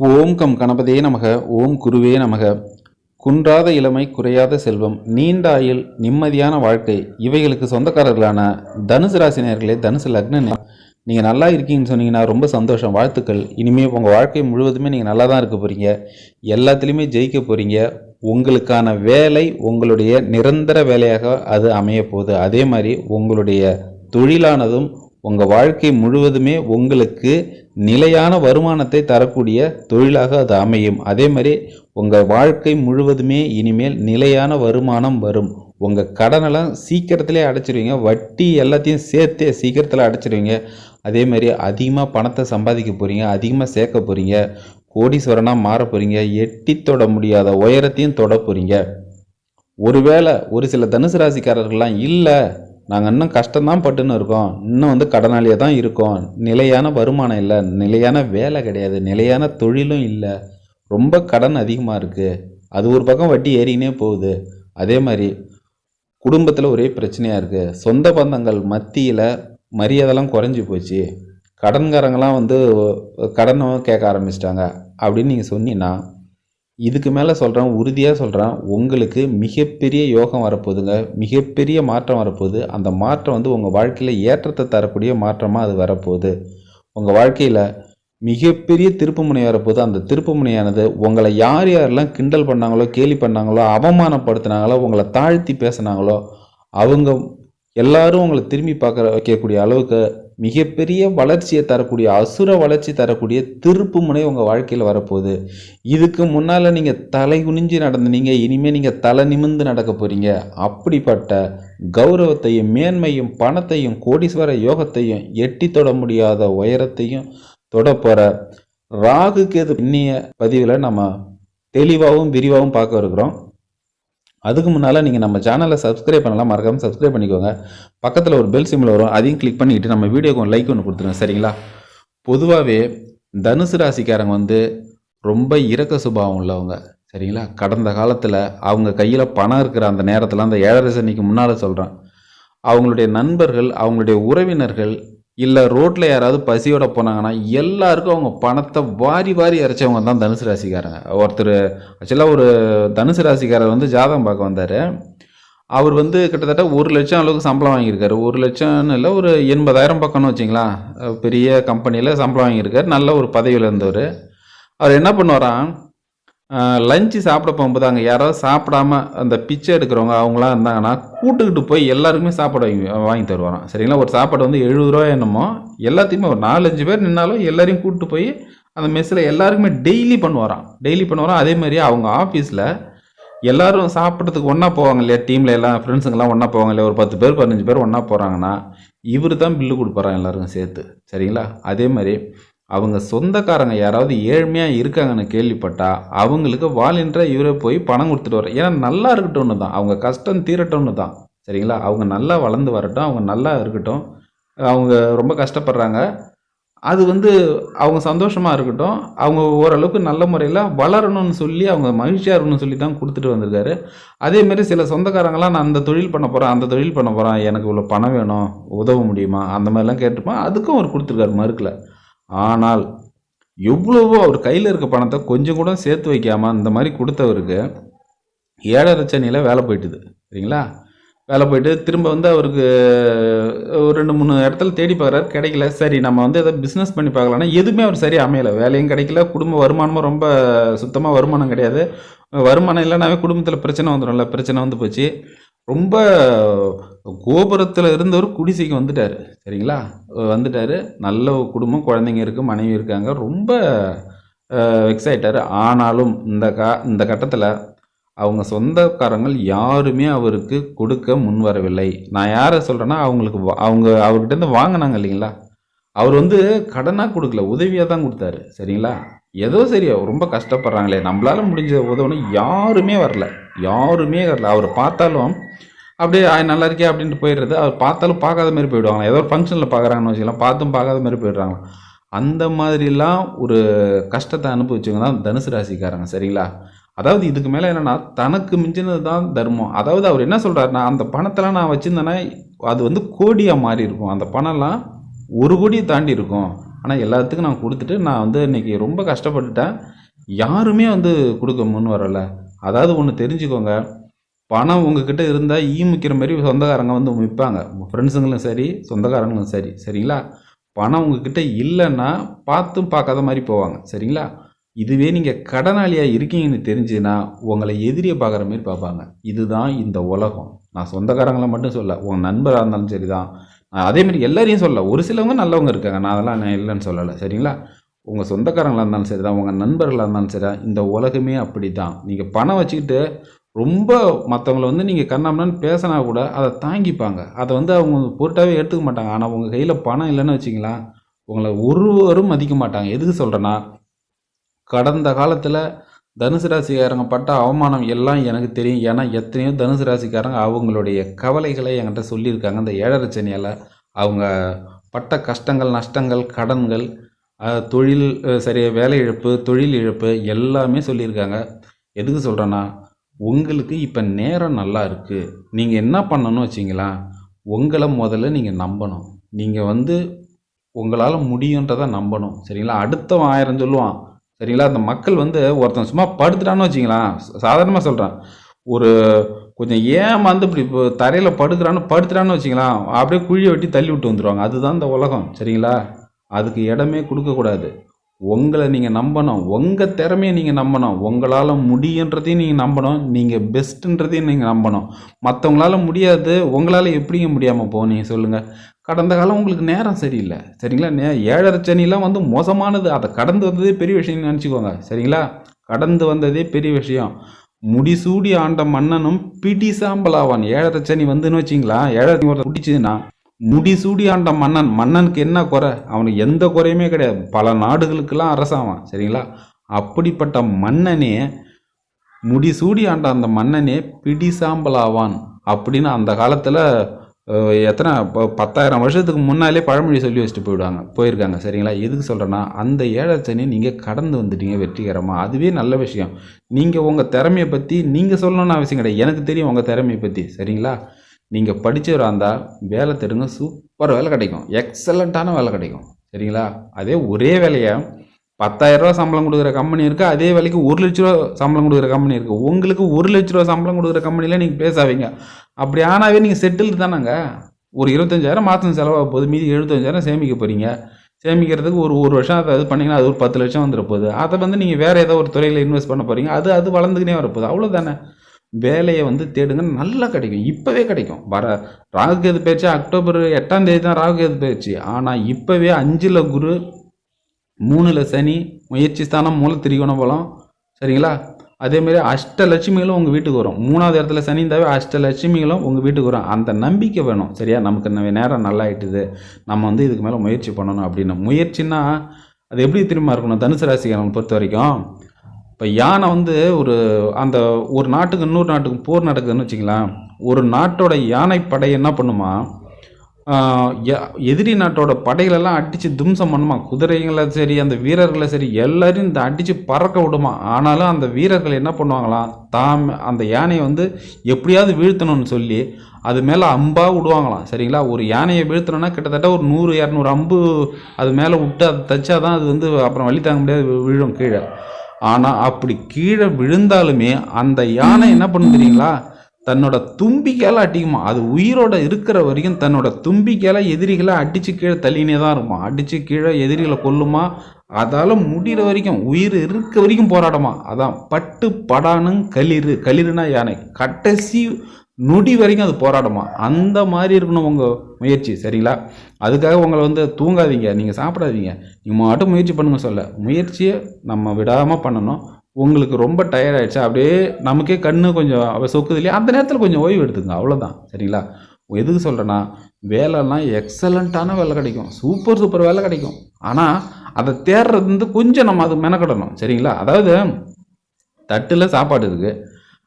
ஓம் come கணபதே நமக ஓம் குருவே நமக. குன்றாத இளமை குறையாத செல்வம் நீண்ட ஆயுள் நிம்மதியான வாழ்க்கை இவைகளுக்கு சொந்தக்காரர்களான தனுசு ராசினியர்களே தனுசு லக்ன நீங்கள் நல்லா இருக்கீங்கன்னு சொன்னீங்கன்னா ரொம்ப சந்தோஷம் வாழ்த்துக்கள். இனிமேல் உங்கள் வாழ்க்கை முழுவதுமே நீங்கள் நல்லா தான் இருக்க போகிறீங்க எல்லாத்துலேயுமே ஜெயிக்க போகிறீங்க உங்களுக்கான வேலை உங்களுடைய நிரந்தர வேலையாக அது அமைய போகுது. அதே மாதிரி உங்களுடைய தொழிலானதும் உங்கள் வாழ்க்கை முழுவதுமே உங்களுக்கு நிலையான வருமானத்தை தரக்கூடிய தொழிலாக அது அமையும். அதே மாதிரி உங்கள் வாழ்க்கை முழுவதுமே இனிமேல் நிலையான வருமானம் வரும். உங்கள் கடனெல்லாம் சீக்கிரத்திலே அடைச்சிருவீங்க. வட்டி எல்லாத்தையும் சேர்த்தே சீக்கிரத்தில் அடைச்சிருவீங்க. அதே மாதிரி அதிகமாக பணத்தை சம்பாதிக்க போகிறீங்க அதிகமாக சேர்க்க போகிறீங்க கோடீஸ்வரனாக மாற போகிறீங்க எட்டி தொட முடியாத உயரத்தையும் தொட போகிறீங்க ஒருவேளை ஒரு சில தனுசு ராசிக்காரர்கள்லாம் இல்லை. நாங்கள் இன்னும் கஷ்டம்தான் பட்டுன்னு இருக்கோம். இன்னும் வந்து கடனாளியாக தான் இருக்கோம். நிலையான வருமானம் இல்லை. நிலையான வேலை கிடையாது. நிலையான தொழிலும் இல்லை. ரொம்ப கடன் அதிகமாக இருக்குது அது ஒரு பக்கம் வட்டி ஏறினே போகுது. அதே மாதிரி குடும்பத்தில் ஒரே பிரச்சனையாக இருக்குது சொந்த பந்தங்கள் மத்தியில் மரியாதைலாம் குறைஞ்சி போச்சு. கடன்காரங்களாம் வந்து கடனும் கேட்க ஆரம்பிச்சிட்டாங்க. அப்படின்னு நீங்கள் சொன்னீங்கன்னா இதுக்கு மேலே சொல்கிறேன் உறுதியாக சொல்கிறேன் உங்களுக்கு மிகப்பெரிய யோகம் வரப்போகுதுங்க. மிகப்பெரிய மாற்றம் வரப்போகுது. அந்த மாற்றம் வந்து உங்கள் வாழ்க்கையில் ஏற்றத்தை தரக்கூடிய மாற்றமாக அது வரப்போகுது. உங்கள் வாழ்க்கையில் மிகப்பெரிய திருப்புமுனை வரப்போகுது. அந்த திருப்புமுனையானது உங்களை யார் யாரெல்லாம் கிண்டல் பண்ணாங்களோ கேலி பண்ணாங்களோ அவமானப்படுத்தினாங்களோ உங்களை தாழ்த்தி பேசினாங்களோ அவங்க எல்லாரும் உங்களை திரும்பி பார்க்குற வைக்கக்கூடிய அளவுக்கு மிகப்பெரிய வளர்ச்சியை தரக்கூடிய அசுர வளர்ச்சி தரக்கூடிய திருப்பு முனை உங்கள் வாழ்க்கையில் வரப்போகுது. இதுக்கு முன்னால் நீங்கள் தலை குனிஞ்சு நடந்தீங்க இனிமேல் நீங்கள் தலை நிமிர்ந்து நடக்க போகிறீங்க அப்படிப்பட்ட கௌரவத்தையும் மேன்மையும் பணத்தையும் கோடீஸ்வர யோகத்தையும் எட்டி தொட முடியாத உயரத்தையும் தொட போகிற ராகு கேது இன்னிய பதிவில் நம்ம தெளிவாகவும் விரிவாகவும் பார்க்க இருக்கிறோம். அதுக்கு முன்னால் நீங்கள் நம்ம சேனலை சப்ஸ்கிரைப் பண்ணலாம் மறக்காமல் சப்ஸ்கிரைப் பண்ணிக்கோங்க. பக்கத்தில் ஒரு பெல் சிம்பிள் வரும் அதையும் கிளிக் பண்ணிக்கிட்டு நம்ம வீடியோக்கு ஒரு லைக் ஒன்று கொடுத்துருங்க சரிங்களா? பொதுவாகவே தனுசு ராசிக்காரங்க வந்து ரொம்ப இரக்க சுபாவம் உள்ளவங்க சரிங்களா? கடந்த காலத்தில் அவங்க கையில் பணம் இருக்கிற அந்த நேரத்தில் அந்த ஏழரை சனிக்கு முன்னால் சொல்கிறேன் அவங்களுடைய நண்பர்கள் அவங்களுடைய உறவினர்கள் இல்லை ரோட்டில் யாராவது பசியோட போனாங்கன்னா எல்லாருக்கும் அவங்க பணத்தை வாரி வாரி இறைச்சவங்க தான் தனுசு ராசிக்காரங்க. ஒருத்தர் ஆக்சுவலாக ஒரு தனுசு ராசிக்காரர் வந்து ஜாதகம் பார்க்க வந்தார். அவர் வந்து கிட்டத்தட்ட ஒரு லட்சம் அளவுக்கு சம்பளம் வாங்கியிருக்காரு. ஒரு லட்சம்னு இல்லை ஒரு எண்பதாயிரம் பக்கம்னு வச்சிங்களா பெரிய கம்பெனியில் சம்பளம் வாங்கியிருக்காரு. நல்ல ஒரு பதவியில் இருந்தவர். அவர் என்ன பண்ணுவாராம் லஞ்சு சாப்பிட போகும்போது அங்கே யாராவது சாப்பிடாம அந்த பிச்சை எடுக்கிறவங்க அவங்களாம் இருந்தாங்கன்னா கூட்டுக்கிட்டு போய் எல்லாருக்குமே சாப்பாடு வாங்கி வாங்கி தருவாராம். சரிங்களா? ஒரு சாப்பாடு வந்து எழுபது ரூபா என்னமோ எல்லாத்தையுமே ஒரு நாலஞ்சு பேர் நின்னாலும் எல்லாரையும் கூப்பிட்டு போய் அந்த மெஸ்ஸில் எல்லாருக்குமே டெய்லி பண்ணுவாராம். டெய்லி பண்ணுவாராம். அதே மாதிரி அவங்க ஆஃபீஸில் எல்லாரும் சாப்பிட்றதுக்கு ஒன்றா போவாங்க இல்லையா? டீமில் எல்லாம் ஃப்ரெண்ட்ஸுங்கெல்லாம் ஒன்றா போவாங்க இல்லையா? ஒரு பத்து பேர் பதினஞ்சு பேர் ஒன்றா போகிறாங்கன்னா இவர் தான் பில்லு கொடுப்பாராம் எல்லாருக்கும் சேர்த்து. சரிங்களா? அதே மாதிரி அவங்க சொந்தக்காரங்க யாராவது ஏழ்மையாக இருக்காங்கன்னு கேள்விப்பட்டா அவங்களுக்கு வாலின்ற இவரை போய் பணம் கொடுத்துட்டு வர ஏன்னா நல்லா இருக்கட்டும்னு தான். அவங்க கஷ்டம் தீரட்டும்னு தான். சரிங்களா? அவங்க நல்லா வளர்ந்து வரட்டும். அவங்க நல்லா இருக்கட்டும். அவங்க ரொம்ப கஷ்டப்படுறாங்க. அது வந்து அவங்க சந்தோஷமாக இருக்கட்டும். அவங்க ஓரளவுக்கு நல்ல முறையில் வளரணும்னு சொல்லி அவங்க மகிழ்ச்சியாக இருக்கணும்னு சொல்லி தான் கொடுத்துட்டு வந்திருக்காரு. அதேமாரி சில சொந்தக்காரங்களாம் நான் அந்த தொழில் பண்ண போகிறேன் அந்த தொழில் பண்ண போகிறேன் எனக்கு இவ்வளோ பணம் வேணும். உதவ முடியுமா? அந்த மாதிரிலாம் கேட்டுப்போம் அதுக்கும் அவர் கொடுத்துருக்காரு மறுக்கலை. ஆனால் எவ்வளவோ அவர் கையில் இருக்க பணத்தை கொஞ்சம் கூட சேர்த்து வைக்காமல் இந்த மாதிரி கொடுத்தவருக்கு ஏழரை சனியில் வேலை போயிட்டுது சரிங்களா? வேலை போயிட்டு திரும்ப வந்து அவருக்கு ஒரு ரெண்டு மூணு இடத்துல தேடி பார்க்குறாரு கிடைக்கல. சரி நம்ம வந்து எதாவது பிஸ்னஸ் பண்ணி பார்க்கலாம்னா எதுவுமே அவர் சரியாக அமையலை. வேலையும் கிடைக்கல குடும்ப வருமானமும் ரொம்ப சுத்தமாக வருமானம் கிடையாது. வருமானம் இல்லைனாவே குடும்பத்தில் பிரச்சனை வந்துடும்ல பிரச்சனை வந்து போச்சு. ரொம்ப கோபுரத்தில் இருந்தவர் குடிசைக்கு வந்துட்டார். சரிங்களா? வந்துட்டார். நல்ல குடும்பம் குழந்தைங்க இருக்குது மனைவி இருக்காங்க. ரொம்ப வெக்ஸ் ஆகிட்டார் ஆனாலும் இந்த கா இந்த கட்டத்தில் அவங்க சொந்தக்காரங்கள் யாருமே அவருக்கு கொடுக்க முன் வரவில்லை. நான் யாரை சொல்கிறேன்னா அவங்களுக்கு அவங்க அவர்கிட்டருந்து வாங்கினாங்க இல்லைங்களா? அவர் வந்து கடனாக கொடுக்கல உதவியாக தான் கொடுத்தாரு. சரிங்களா? ஏதோ சரியா ரொம்ப கஷ்டப்படுறாங்களே. நம்மளால் முடிஞ்ச உதவணும் யாருமே வரல. யாருமே வரல. அவர் பார்த்தாலும் அப்படியே நல்லா இருக்கே அப்படின்ட்டு போயிடுறது. அவர் பார்த்தாலும் பார்க்காத மாதிரி போயிடுவாங்க ஏதோ ஒரு ஃபங்க்ஷனில் பார்க்குறாங்கன்னு வச்சுக்கலாம் பார்த்தும் பார்க்காத மாதிரி போயிடுறாங்க அந்த மாதிரிலாம் ஒரு கஷ்டத்தை அனுபவிச்சவங்க தான் தனுசு ராசிக்காரங்க. சரிங்களா? அதாவது இதுக்கு மேலே என்னென்னா தனக்கு மிஞ்சினது தான் தர்மம். அதாவது அவர் என்ன சொல்கிறாருன்னா அந்த பணத்தெல்லாம் நான் வச்சுருந்தேன்னா அது வந்து கோடியாக மாறி இருக்கும் அந்த பணம்லாம் ஒரு கோடியை தாண்டி இருக்கும் ஆனால் எல்லாத்துக்கும் நான் கொடுத்துட்டு நான் வந்து இன்னைக்கு ரொம்ப கஷ்டப்பட்டுட்டேன். யாருமே வந்து கொடுக்க முன் வரலை. அதாவது ஒன்று தெரிஞ்சுக்கோங்க. பணம் உங்ககிட்ட இருந்தால் ஈ முக்கிற மாதிரி சொந்தக்காரங்க வந்து விற்பாங்க ஃப்ரெண்ட்ஸுங்களும் சரி சொந்தக்காரங்களும் சரி. சரிங்களா? பணம் உங்ககிட்ட இல்லைன்னா பார்த்தும் பார்க்காத மாதிரி போவாங்க. சரிங்களா? இதுவே நீங்கள் கடனாளியாக இருக்கீங்கன்னு தெரிஞ்சுன்னா உங்களை எதிரியை பார்க்குற மாதிரி பார்ப்பாங்க. இதுதான் இந்த உலகம். நான் சொந்தக்காரங்களை மட்டும் சொல்ல உங்கள் நண்பராக இருந்தாலும் சரி தான் அதே மாதிரி எல்லாரையும் சொல்ல ஒரு சிலவங்க நல்லவங்க இருக்காங்க. நான் அதெல்லாம் நான் இல்லைன்னு சொல்லலை. சரிங்களா? உங்கள் சொந்தக்காரங்களாக இருந்தாலும் சரி தான் உங்கள் நண்பர்களாக இருந்தாலும் சரி தான் இந்த உலகமே அப்படி தான் நீங்கள் பணம் வச்சுக்கிட்டு ரொம்ப மற்றவங்கள வந்து நீங்கள் கண்ணாமண்ணான்னு பேசினா கூட அதை தாங்கிப்பாங்க. அதை வந்து அவங்க பொருட்டாகவே எடுத்துக்க மாட்டாங்க. ஆனால் உங்கள் கையில் பணம் இல்லைன்னு வச்சிங்களேன் உங்களை ஒருவரும் மதிக்க மாட்டாங்க. எதுக்கு சொல்கிறேன்னா கடந்த காலத்தில் தனுசு ராசிக்காரங்க பட்ட அவமானம் எல்லாம் எனக்கு தெரியும். ஏன்னா எத்தனையோ தனுசு ராசிக்காரங்க அவங்களுடைய கவலைகளை என்கிட்ட சொல்லியிருக்காங்க. இந்த ஏழரை சனியால் அவங்க பட்ட கஷ்டங்கள் நஷ்டங்கள் கடன்கள் தொழில் சரி வேலை இழப்பு தொழில் இழப்பு எல்லாமே சொல்லியிருக்காங்க. எதுக்கு சொல்கிறேன்னா உங்களுக்கு இப்போ நேரம் நல்லா இருக்குது நீங்கள் என்ன பண்ணணும்னு வச்சிங்களா உங்களை முதல்ல நீங்கள் நம்பணும். நீங்கள் வந்து உங்களால் முடியுன்றதை நம்பணும். சரிங்களா? அடுத்தவன் ஆயிரம் சொல்லுவான். சரிங்களா? அந்த மக்கள் வந்து ஒருத்தன் சும்மா படுத்துட்டான்னு வச்சிங்களேன். சாதாரணமாக சொல்கிறேன் ஒரு கொஞ்சம் ஏமாந்து இப்படி இப்போ தரையில் படுக்கிறான்னு படுத்துட்டான்னு வச்சிங்களேன். அப்படியே குழியை வெட்டி தள்ளி விட்டு வந்துடுவாங்க அதுதான் இந்த உலகம். சரிங்களா? அதுக்கு இடமே கொடுக்கக்கூடாது உங்களை நீங்கள் நம்பணும். உங்கள் திறமையை நீங்கள் நம்பணும். உங்களால் முடியுன்றதையும் நீங்கள் நம்பணும். நீங்கள் பெஸ்ட்டுன்றதையும் நீங்கள் நம்பணும். மற்றவங்களால முடியாது. உங்களால் எப்படிங்க முடியாமல் போகும். நீங்கள் சொல்லுங்கள் கடந்த காலம் உங்களுக்கு நேரம் சரியில்லை. சரிங்களா? நே ஏழரை சனிலாம் வந்து மோசமானது. அதை கடந்து வந்ததே பெரிய விஷயம்னு நினச்சிக்கோங்க. சரிங்களா? கடந்து வந்ததே பெரிய விஷயம். முடிசூடி ஆண்ட மன்னனும் பிடி சாம்பலாவான். ஏழரை சனி வந்துன்னு வச்சிங்களா ஏழரை பிடிச்சதுன்னா முடிசூடி ஆண்ட மன்னன் மன்னனுக்கு என்ன குறை? அவனுக்கு எந்த குறையுமே கிடையாது. பல நாடுகளுக்கெல்லாம் அரசாவான் சரிங்களா? அப்படிப்பட்ட மன்னனே முடிசூடி ஆண்ட அந்த மன்னனே பிடிசாம்பலாவான் அப்படின்னு அந்த காலத்தில் எத்தனை இப்போ பத்தாயிரம் வருஷத்துக்கு முன்னாலே பழமொழி சொல்லி வச்சுட்டு போயிடுவாங்க போயிருக்காங்க சரிங்களா? எதுக்கு சொல்கிறேன்னா அந்த ஏழரை நீங்கள் கடந்து வந்துட்டீங்க வெற்றிகரமாக அதுவே நல்ல விஷயம். நீங்கள் உங்கள் திறமையை பற்றி நீங்கள் சொல்லணும்னு அவசியம் கிடையாது. எனக்கு தெரியும் உங்கள் திறமையை பற்றி சரிங்களா? நீங்கள் படித்தவராக இருந்தால் வேலை தேடுங்க சூப்பர் வேலை கிடைக்கும். எக்ஸலண்ட்டான வேலை கிடைக்கும். சரிங்களா? அதே ஒரே வேலையை? பத்தாயிரரூவா சம்பளம் கொடுக்குற கம்பெனி இருக்குது அதே வேலைக்கு ஒரு லட்ச ரூபா சம்பளம் கொடுக்குற கம்பெனி இருக்குது உங்களுக்கு ஒரு லட்ச ரூபா சம்பளம் கொடுக்குற கம்பெனியில் நீங்கள் பேசாவீங்க அப்படி ஆனாவே நீங்கள் செட்டில் தானேங்க? ஒரு இருபத்தஞ்சாயிரம் மாதம் செலவாக போகுது மீதி எழுபத்தஞ்சாயிரம் சேமிக்க போகிறீங்க சேமிக்கிறதுக்கு ஒரு ஒரு வருஷம் அதை இது பண்ணிங்கன்னா அது ஒரு பத்து லட்சம் வந்துட போகுது. அதை வந்து நீங்கள் வேறு ஏதோ ஒரு துறையில் இன்வெஸ்ட் பண்ண போகிறீங்க அது அது வளர்ந்துக்கினே வரப்போகுது. அவ்வளோதானே வேலையை வந்து தேடுங்க நல்லா கிடைக்கும். இப்போவே கிடைக்கும். வர ராகுகேது பயிற்சி அக்டோபர் எட்டாம் தேதி தான் ராகுகேது பயிற்சி. ஆனால் இப்போவே அஞ்சில் குரு மூணில் சனி முயற்சி ஸ்தானம் மூல திரிகோண பலம். சரிங்களா? அதேமாரி அஷ்டலட்சுமிகளும் உங்கள் வீட்டுக்கு வரும். மூணாவது இடத்துல சனி இருந்தாவே அஷ்டலட்சுமிகளும் உங்கள் வீட்டுக்கு வரும். அந்த நம்பிக்கை வேணும். சரியா? நமக்கு நேரம் நல்லா ஆயிட்டுது நம்ம வந்து இதுக்கு மேலே முயற்சி பண்ணணும் அப்படின்னு. முயற்சின்னா அது எப்படி திரும்ப இருக்கணும்? தனுசு ராசிக்காரங்களை பொறுத்த வரைக்கும் இப்போ யானை வந்து ஒரு அந்த ஒரு நாட்டுக்கு இன்னொரு நாட்டுக்கு போர் நடக்குதுன்னு வச்சுங்களேன் ஒரு நாட்டோட யானை படை என்ன பண்ணுமா ய- எதிரி நாட்டோட படைகளெல்லாம் அடித்து தும்சம் பண்ணுமா? குதிரைகளை சரி அந்த வீரர்களை சரி எல்லாரையும் இந்த அடித்து பறக்க விடுமா? ஆனாலும் அந்த வீரர்கள் என்ன பண்ணுவாங்களாம் தாம் அந்த யானையை வந்து எப்படியாவது வீழ்த்தணும்னு சொல்லி அது மேலே அம்பாக விடுவாங்களாம் சரிங்களா? ஒரு யானையை வீழ்த்தணும்னா கிட்டத்தட்ட ஒரு நூறு இரநூறு அம்பு அது மேலே விட்டு அதை தச்சாதான் அது வந்து அப்புறம் வழி தாங்க முடியாது விழும் கீழே. ஆனால் அப்படி கீழே விழுந்தாலுமே அந்த யானை என்ன பண்ணும் தெரியுங்களா? தன்னோட தும்பிக்கையால் அடிக்குமா? அது உயிரோட இருக்கிற வரைக்கும் தன்னோட தும்பிக்கையால் எதிரிகளை அடித்து கீழே தள்ளினே தான் இருக்குமா அடித்து கீழே எதிரிகளை கொல்லுமா? அதால் முடிகிற வரைக்கும் உயிர் இருக்க வரைக்கும் போராடுமா? அதான் பட்டு படானும் களிறு களிறுனா யானை. கடைசி நொடி வரைக்கும் அது போராடுமா? அந்த மாதிரி இருக்கணும் உங்கள் முயற்சி சரிங்களா? அதுக்காக உங்களை வந்து தூங்காதீங்க நீங்கள் சாப்பிடாதீங்க. நீங்கள் மட்டும் முயற்சி பண்ணுங்க சொல்ல. முயற்சியை நம்ம விடாமல் பண்ணணும். உங்களுக்கு ரொம்ப டயர்ட் ஆகிடுச்சா அப்படியே நமக்கே கண்ணு கொஞ்சம் அவள் சொக்குது இல்லையா அந்த நேரத்தில் கொஞ்சம் ஓய்வு எடுத்துங்க அவ்வளோதான் சரிங்களா? எதுக்கு சொல்கிறேன்னா வேலைலாம் எக்ஸலண்ட்டான வேலை கிடைக்கும். சூப்பர் சூப்பர் வேலை கிடைக்கும். ஆனால் அதை தேடுறது வந்து கொஞ்சம் நம்ம அது மெனக்கடணும் சரிங்களா? அதாவது தட்டில் சாப்பாடு இருக்குது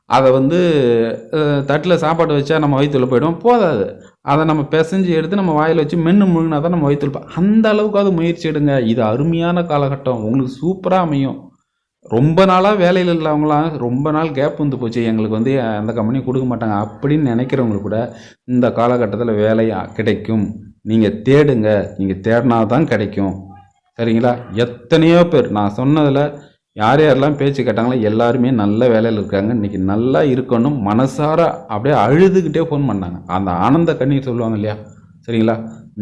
அதை வந்து தட்டில் சாப்பாடு வச்சா நம்ம வயிற்றுல போயிடும். போதாது. அதை நம்ம பிசைஞ்சு எடுத்து நம்ம வாயில் வச்சு மென்று முழுங்கினா தான் நம்ம வயிற்றுல போ- அந்த அளவுக்காவது முயற்சி எடுங்க. இது அருமையான காலகட்டம். உங்களுக்கு சூப்பராக அமையும். ரொம்ப நாளாக வேலையில் இல்லாதவங்களாம் ரொம்ப நாள் கேப் வந்து போச்சு. எங்களுக்கு வந்து அந்த கம்பெனி கொடுக்க மாட்டாங்க. அப்படின்னு நினைக்கிறவங்களுக்கு கூட இந்த காலகட்டத்தில் வேலையாக கிடைக்கும். நீங்கள் தேடுங்க. நீங்கள் தேடினா தான் கிடைக்கும். சரிங்களா? எத்தனையோ பேர். நான் சொன்னதில் யார் யாரெல்லாம் பேச்சு கேட்டாங்களோ எல்லாருமே நல்ல வேலையில் இருக்காங்க. இன்றைக்கி நல்லா இருக்கணும். மனசார அப்படியே அழுதுகிட்டே ஃபோன் பண்ணாங்க. அந்த ஆனந்த கண்ணீர் சொல்லுவாங்க இல்லையா? சரிங்களா?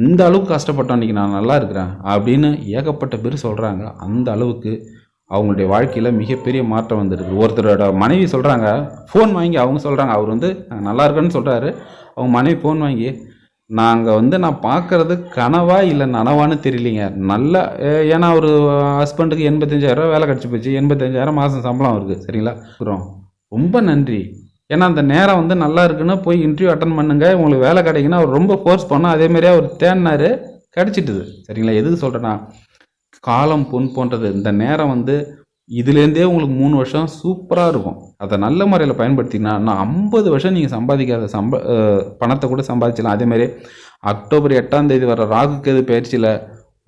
இந்த அளவுக்கு கஷ்டப்பட்டோம். இன்றைக்கி நான் நல்லா இருக்கிறேன் அப்படின்னு ஏகப்பட்ட பேர் சொல்கிறாங்க அந்த அளவுக்கு அவங்களுடைய வாழ்க்கையில் மிகப்பெரிய மாற்றம் வந்துருக்கு. ஒருத்தரோட மனைவி சொல்கிறாங்க ஃபோன் வாங்கி அவங்க சொல்கிறாங்க அவர் வந்து நல்லா இருக்கேன்னு சொல்கிறாரு அவங்க மனைவி ஃபோன் வாங்கி நாங்கள் வந்து நான் பார்க்குறது கனவா இல்லை நனவான்னு தெரியலிங்க. நல்லா ஏ- ஏன்னா ஒரு ஹஸ்பண்டுக்கு எண்பத்தஞ்சாயிரரூவா வேலை கிடச்சி போச்சு. எண்பத்தஞ்சாயிரம் மாதம் சம்பளம் இருக்குது சரிங்களா? அப்புறம் ரொம்ப நன்றி. ஏன்னா அந்த நேரம் வந்து நல்லா இருக்குன்னு போய் இன்டர்வியூ அட்டன் பண்ணுங்க. உங்களுக்கு வேலை கிடைக்குன்னா அவர் ரொம்ப ஃபோர்ஸ் பண்ணோம் அதே மாதிரியே அவர் தேடினாரு கிடச்சிட்டுது. சரிங்களா? எதுக்கு சொல்கிறேன்னா காலம் பொன் போன்றது. இந்த நேரம் வந்து இதுலேருந்தே உங்களுக்கு மூணு வருஷம் சூப்பராக இருக்கும். அதை நல்ல முறையில் பயன்படுத்தினா நான் ஐம்பது வருஷம் நீங்கள் சம்பாதிக்காத சம்ப பணத்தை கூட சம்பாதிச்சலாம் அதேமாதிரி அக்டோபர் எட்டாம் தேதி வர ராகு பயிற்சியில்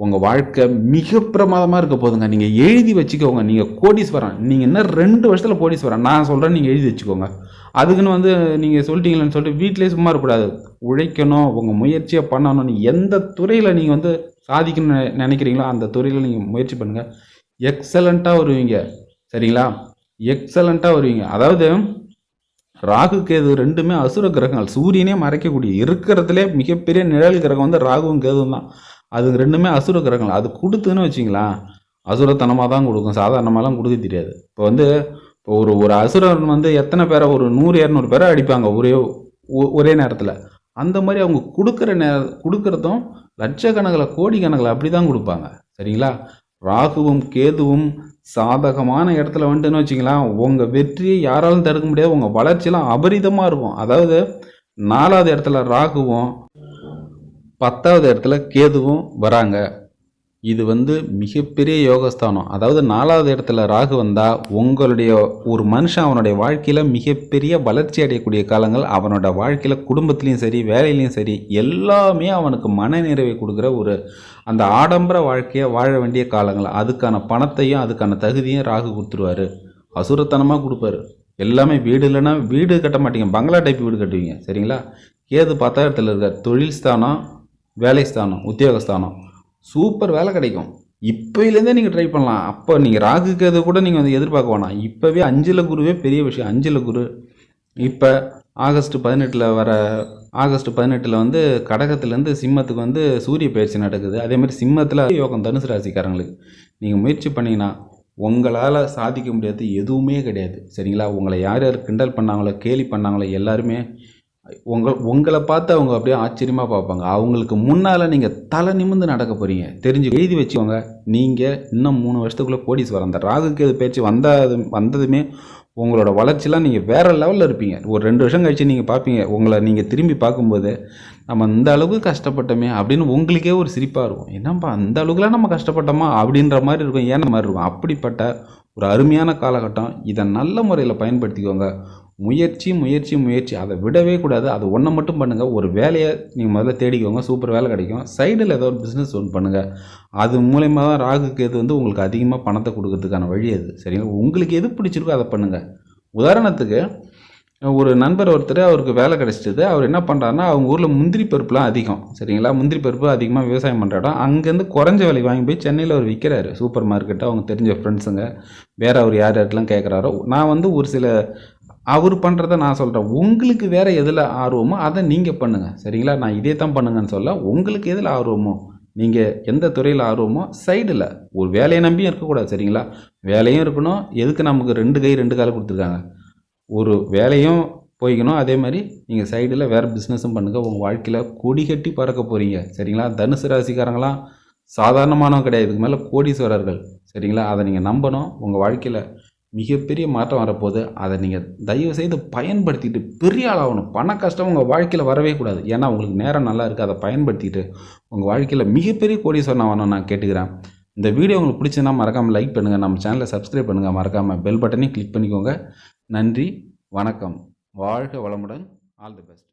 உங்கள் வாழ்க்கை மிக பிரமாதமாக இருக்க போதுங்க. நீங்கள் எழுதி வச்சுக்கோங்க. நீங்கள் கோடீஸ்வரன். நீங்கள் இன்னும் ரெண்டு வருஷத்தில் கோடீஸ்வரன். நான் சொல்கிறேன் நீங்கள் எழுதி வச்சுக்கோங்க. அதுக்குன்னு வந்து நீங்கள் சொல்லிட்டீங்களேன்னு சொல்லிட்டு வீட்டிலேயே சும்மா இருக்கக்கூடாது. உழைக்கணும் உங்கள் முயற்சியை பண்ணணும் நீங்கள் எந்த துறையில் நீங்கள் வந்து சாதிக்கணும்னு நினைக்கிறீங்களோ அந்த துறையில் நீங்கள் முயற்சி பண்ணுங்கள் எக்ஸலண்ட்டாக வருவீங்க. சரிங்களா? எக்ஸலண்ட்டாக வருவீங்க. அதாவது ராகு கேது ரெண்டுமே அசுர கிரகங்கள். சூரியனே மறைக்கக்கூடிய இருக்கிறதுலே மிகப்பெரிய நிழல் கிரகம் வந்து ராகுவும் கேதுவும் தான். அது ரெண்டுமே அசுர கிரகங்கள். அது கொடுத்துன்னு வச்சிங்களா அசுரத்தனமாக தான் கொடுக்கும். சாதாரணமாலாம் கொடுக்க தெரியாது. இப்போ வந்து இப்போ ஒரு ஒரு அசுரன் வந்து எத்தனை பேரை ஒரு நூறு இரநூறு பேரை அடிப்பாங்க ஒரே ஒ- ஒரே நேரத்தில். அந்த மாதிரி அவங்க கொடுக்குற நே கொடுக்குறதும் லட்சக்கணக்கில் கோடிக்கணக்கில் அப்படி தான் கொடுப்பாங்க. சரிங்களா? ராகுவும் கேதுவும் சாதகமான இடத்துல வந்துட்டுன்னு வச்சிங்களேன் உங்கள் வெற்றியை யாராலும் தடுக்க முடியாது. உங்கள் வளர்ச்சியெலாம் அபரிதமாக இருக்கும். அதாவது நாலாவது இடத்துல ராகுவும் பத்தாவது இடத்துல கேதுவும் வராங்க. இது வந்து மிகப்பெரிய யோகஸ்தானம். அதாவது நாலாவது இடத்துல ராகு வந்தால் உங்களுடைய ஒரு மனுஷன் அவனுடைய வாழ்க்கையில் மிகப்பெரிய வளர்ச்சி அடையக்கூடிய காலங்கள் அவனோட வாழ்க்கையில் குடும்பத்துலேயும் சரி வேலையிலையும் சரி எல்லாமே அவனுக்கு மனநிறைவை கொடுக்குற ஒரு அந்த ஆடம்பர வாழ்க்கையை வாழ வேண்டிய காலங்கள். அதுக்கான பணத்தையும் அதுக்கான தகுதியும் ராகு கொடுத்துருவாரு. அசுரத்தனமாக கொடுப்பாரு. எல்லாமே வீடு இல்லைன்னா வீடு கட்ட மாட்டீங்க. பங்களா டைப் வீடு கட்டுவீங்க. சரிங்களா? கேது பத்தாயிரத்தில் இடத்துல இருக்க தொழில் ஸ்தானம் வேலை ஸ்தானம் உத்தியோகஸ்தானம் சூப்பர் வேலை கிடைக்கும். இப்போயிலேருந்தே நீங்கள் ட்ரை பண்ணலாம். அப்போ நீங்கள் ராகு கேது கூட நீங்கள் வந்து எதிர்பார்க்க வேணாம். இப்போவே அஞ்சில் குருவே பெரிய விஷயம். அஞ்சில் குரு. இப்போ ஆகஸ்ட் பதினெட்டில் வர ஆகஸ்ட் பதினெட்டில் வந்து கடகத்துலேருந்து சிம்மத்துக்கு வந்து சூரிய பயிற்சி நடக்குது. அதே மாதிரி சிம்மத்தில் யோகம் தனுசு ராசிக்காரங்களுக்கு. நீங்கள் முயற்சி பண்ணிங்கன்னா உங்களால் சாதிக்க முடியாது எதுவுமே கிடையாது. சரிங்களா? உங்களை யார் யார் கிண்டல் பண்ணாங்களோ கேலி பண்ணாங்களோ எல்லாருமே உங்கள் உங்களை பார்த்து அவங்க அப்படியே ஆச்சரியமாக பார்ப்பாங்க. அவங்களுக்கு முன்னால் நீங்கள் தலை நிமிர்ந்து நடக்க போகிறீங்க தெரிஞ்சு எழுதி வச்சுக்கோங்க. நீங்கள் இன்னும் மூணு வருஷத்துக்குள்ளே கோடீஸ்வரன் அந்த ராகுக்கு இது பேச்சு வந்தாது வந்ததுமே உங்களோட வளர்ச்சிலாம் நீங்கள் வேறு லெவலில் இருப்பீங்க. ஒரு ரெண்டு வருஷம் கழிச்சு நீங்கள் பார்ப்பீங்க. உங்களை நீங்கள் திரும்பி பார்க்கும்போது நம்ம இந்த அளவுக்கு கஷ்டப்பட்டோமே அப்படின்னு உங்களுக்கே ஒரு சிரிப்பாக இருக்கும். என்னப்பா அந்த அளவுக்குலாம் நம்ம கஷ்டப்பட்டோமா அப்படின்ற மாதிரி இருக்கும். ஏன்னா மாதிரி இருக்கும். அப்படிப்பட்ட ஒரு அருமையான காலகட்டம். இதை நல்ல முறையில் பயன்படுத்திக்கோங்க. முயற்சி முயற்சி முயற்சி. அதை விடவே கூடாது. அது ஒன்றை மட்டும் பண்ணுங்கள் ஒரு வேலையை நீங்கள் முதல்ல தேடிக்கோங்க. சூப்பர் வேலை கிடைக்கும். சைடில் ஏதோ ஒரு பிஸ்னஸ் ஒன்று பண்ணுங்கள் அது மூலயமா தான் ராகு கேது வந்து உங்களுக்கு அதிகமாக பணத்தை கொடுக்கறதுக்கான வழி அது. சரிங்களா? உங்களுக்கு எது பிடிச்சிருக்கோ அதை பண்ணுங்கள் உதாரணத்துக்கு ஒரு நண்பர் ஒருத்தர் அவருக்கு வேலை கிடைச்சிது அவர் என்ன பண்ணுறாருன்னா அவங்க ஊரில் முந்திரி பருப்புலாம் அதிகம். சரிங்களா? முந்திரி பருப்பு அதிகமாக விவசாயம் பண்ணுற இடம். அங்கேருந்து குறைஞ்ச விலை வாங்கி போய் சென்னையில் அவர் விற்கிறாரு சூப்பர் மார்க்கெட்டை. அவங்க தெரிஞ்ச ஃப்ரெண்ட்ஸுங்க வேறு அவர் யார் யார்ட்டெலாம் கேட்குறாரோ நான் வந்து ஒரு சில அவர் பண்ணுறத நான் சொல்கிறேன் உங்களுக்கு வேறு எதில் ஆர்வமோ அதை நீங்கள் பண்ணுங்கள் சரிங்களா? நான் இதே தான் பண்ணுங்கன்னு சொல்ல உங்களுக்கு எதில் ஆர்வமோ நீங்கள் எந்த துறையில் ஆர்வமோ சைடில் ஒரு வேலையை நம்பியும் இருக்கக்கூடாது. சரிங்களா? வேலையும் இருக்கணும். எதுக்கு நமக்கு ரெண்டு கை ரெண்டு காலம் கொடுத்துருக்காங்க? ஒரு வேலையும் போய்க்கணும். அதே மாதிரி நீங்கள் சைடில் வேறு பிஸ்னஸும் பண்ணுங்கள் உங்கள் வாழ்க்கையில் கொடி கட்டி பறக்க போகிறீங்க சரிங்களா? தனுசு ராசிக்காரங்களாம் சாதாரணமானவங்க கிடையாது. இதுக்கு மேலே கோடீஸ்வரர்கள். சரிங்களா? அதை நீங்கள் நம்பணும். உங்கள் வாழ்க்கையில் மிகப்பெரிய மாற்றம் வரப்போகுது. அதை நீங்கள் தயவு செய்து பயன்படுத்திட்டு பெரிய ஆளாகணும். பண கஷ்டம் உங்கள் வாழ்க்கையில் வரவே கூடாது. ஏன்னா உங்களுக்கு நேரம் நல்லா இருக்குது அதை பயன்படுத்திட்டு உங்கள் வாழ்க்கையில் மிகப்பெரிய கோடீஸ்வரன் ஆகணும் நான் கேட்டுக்கிறேன். இந்த வீடியோ உங்களுக்கு பிடிச்சதுன்னா மறக்காமல் லைக் பண்ணுங்கள் நம்ம சேனலை சப்ஸ்கிரைப் பண்ணுங்கள் மறக்காமல் பெல் பட்டனையும் கிளிக் பண்ணிக்கோங்க. நன்றி. வணக்கம். வாழ்க வளமுடன். All the best